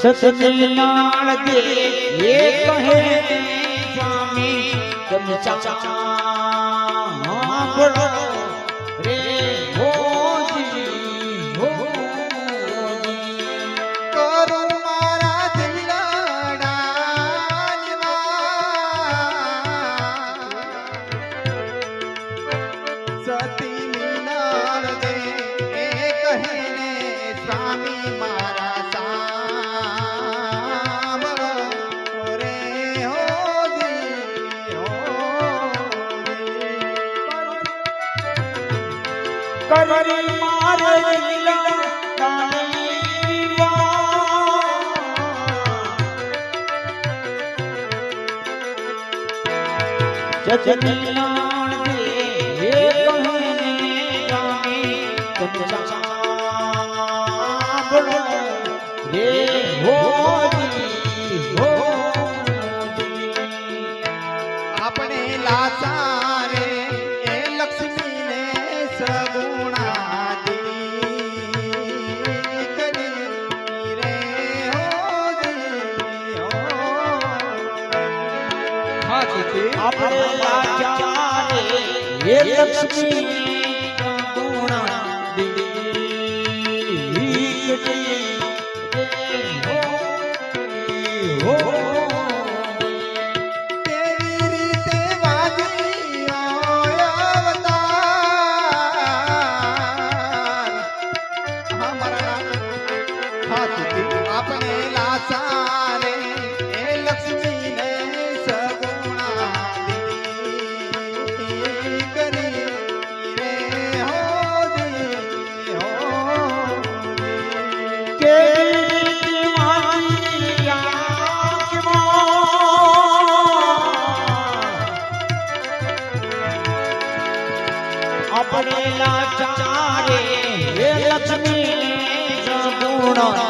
સતનાળ દે એ કહે, સ્વામી, તમે રે કરું મારા દિલડાની સતી મિલન દે એ કહે સ્વામી મારા કરી મારે. જગન્નાથ દે હે કહે સ્વામી તમે સાંભળો રે હોજી હોજી આપણે લાચારે આપણે લાચારે હે લક્ષ્મી. હા, તુતી. આપણે લાચારે એ લક્ષ્મીને સગુણા દીદી કરી રે. કેવી મારી આંખમાં આપણે લાચારે હે લક્ષ્મી સગુણ દીકરી